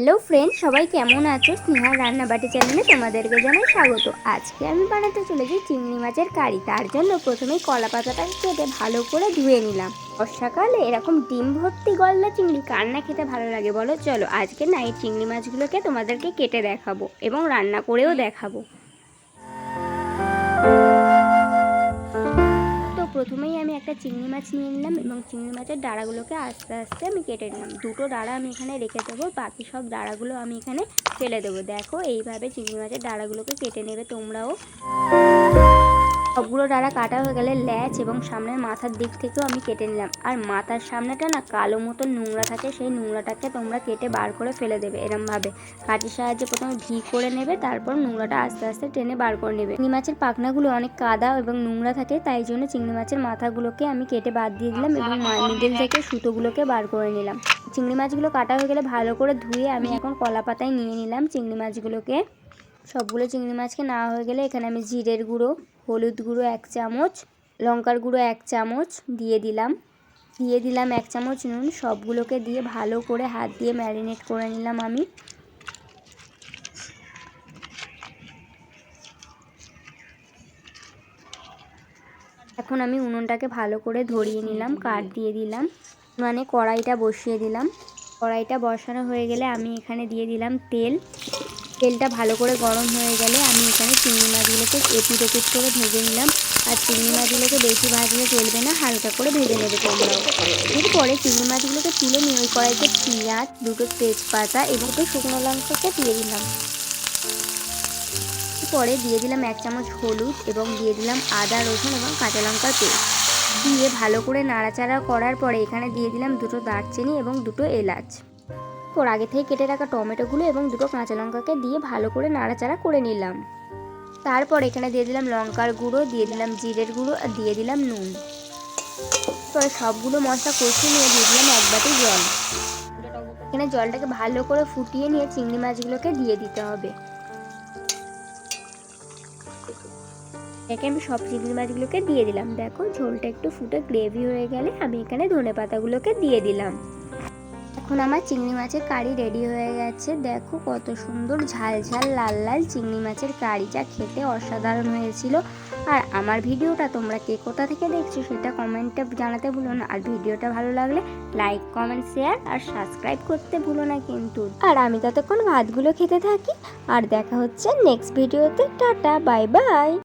Hello friend, সবাই কেমন আছো? স্নেহা রান্নাবাটি চ্যানেলে তোমাদেরকে জানাই স্বাগত। আজকে আমি বানাতে চলেছি চিংড়ি মাছের কারি। তার জন্য প্রথমে কলা পাতাটা কেটে ভালো করে ধুয়ে নিলাম। বর্ষাকালে এরকম ডিম ভর্তি গলদা চিংড়ি কান্না খেতে ভালো লাগে বলো? চলো আজকে না এই চিংড়ি মাছগুলোকে তোমাদেরকে কেটে দেখাবো এবং রান্না করেও দেখাবো। একটা চিংড়ি মাছ নিয়ে নিলাম এবং চিংড়ি মাছের ডাড়াগুলোকে আস্তে আস্তে আমি কেটে নিলাম। দুটো ডাড়া আমি এখানে রেখে দেবো, বাকি সব ডাড়াগুলো আমি এখানে ফেলে দেবো। দেখো, এইভাবে চিংড়ি মাছের ডাড়াগুলোকে কেটে নেবে তোমরাও। সবগুলো ডাঁড়া কাটা হয়ে গেলে ল্যাচ এবং সামনের মাথার দিক থেকেও আমি কেটে নিলাম। আর মাথার সামনেটা না কালো মতো নোংরা থাকে, সেই নোংরাটাকে তোমরা কেটে বার করে ফেলে দেবে এরমভাবে। কাঠির সাহায্যে প্রথমে ভি করে নেবে, তারপর নোংরাটা আস্তে আস্তে টেনে বার করে নেবে। চিংড়ি মাছের পাখনাগুলো অনেক কাদা এবং নোংরা থাকে, তাই জন্য চিংড়ি মাছের মাথাগুলোকে আমি কেটে বাদ দিয়ে দিলাম এবং মিডিল থেকে সুতোগুলোকে বার করে নিলাম। চিংড়ি মাছগুলো কাটা হয়ে গেলে ভালো করে ধুয়ে আমি এখন কলা পাতায় নিয়ে নিলাম চিংড়ি মাছগুলোকে। সবগুলো চিংড়ি মাছকে নেওয়া হয়ে গেলে এখানে আমি জিরের গুঁড়ো, হলুদ গুঁড়ো এক চামচ, লঙ্কার গুঁড়ো এক চামচ দিয়ে দিলাম। দিয়ে দিলাম এক চামচ নুন, সবগুলোকে দিয়ে ভালো করে হাত দিয়ে ম্যারিনেট করে নিলাম আমি। এখন আমি উনুনটাকে ভালো করে ধরিয়ে নিলাম, কাঠ দিয়ে দিলাম। মানে কড়াইটা বসিয়ে দিলাম। কড়াইটা বসানো হয়ে গেলে আমি এখানে দিয়ে দিলাম তেল। তেলটা ভালো করে গরম হয়ে গেলে আমি এখানে চিংড়ি মাছগুলোকে এপিট ওপিট করে ভেজে নিলাম। আর চিংড়ি মাছগুলোকে বেশি ভাজলে চলবে না, হালকা করে ভেজে নেবে তোমরাও। এরপরে চিংড়ি মাছগুলোকে তুলে নিয়ে ওই কড়াইতে পেঁয়াজ, দুটো তেজপাতা এবং একটু শুকনো লঙ্কাকে দিয়ে দিলাম। পরে দিয়ে দিলাম এক চামচ হলুদ এবং দিয়ে দিলাম আদা, রসুন এবং কাঁচা লঙ্কার পেস্ট। দিয়ে ভালো করে নাড়াচাড়া করার পরে এখানে দিয়ে দিলাম দুটো দারচিনি এবং দুটো এলাচ। ওর আগে থেকে কেটে রাখা টমেটোগুলো এবং দুটো কাঁচা লঙ্কাকে দিয়ে ভালো করে নাড়াচাড়া করে নিলাম। তারপর এখানে দিয়ে দিলাম লঙ্কার গুঁড়ো, দিয়ে দিলাম জিরের গুঁড়ো আর দিয়ে দিলাম নুন। পরে সবগুলো মশলা কষিয়ে নিয়ে দিয়ে দিলাম এক বাটি জল। এখানে জলটাকে ভালো করে ফুটিয়ে নিয়ে চিংড়ি মাছগুলোকে দিয়ে দিতে হবে। একে আমি সব চিংড়ি মাছগুলোকে দিয়ে দিলাম। দেখো ঝোলটা একটু ফুটে গ্রেভি হয়ে গেলে আমি এখানে ধনে পাতাগুলোকে দিয়ে দিলাম। এখন আমার চিংড়ি মাছের কারি রেডি হয়ে গেছে। দেখো কত সুন্দর ঝাল ঝাল, লাল লাল চিংড়ি মাছের কারি যা খেতে অসাধারণ হয়েছিল। আর আমার ভিডিওটা তোমরা কে কোথা থেকে দেখছ সেটা কমেন্টে জানাতে ভুলো না। আর ভিডিওটা ভালো লাগলে লাইক কমেন্ট শেয়ার আর সাবস্ক্রাইব করতে ভুলো না কিন্তু। আর আমি ততক্ষণ ভাতগুলো খেতে থাকি। আর দেখা হচ্ছে নেক্সট ভিডিওতে টাটা বাই বাই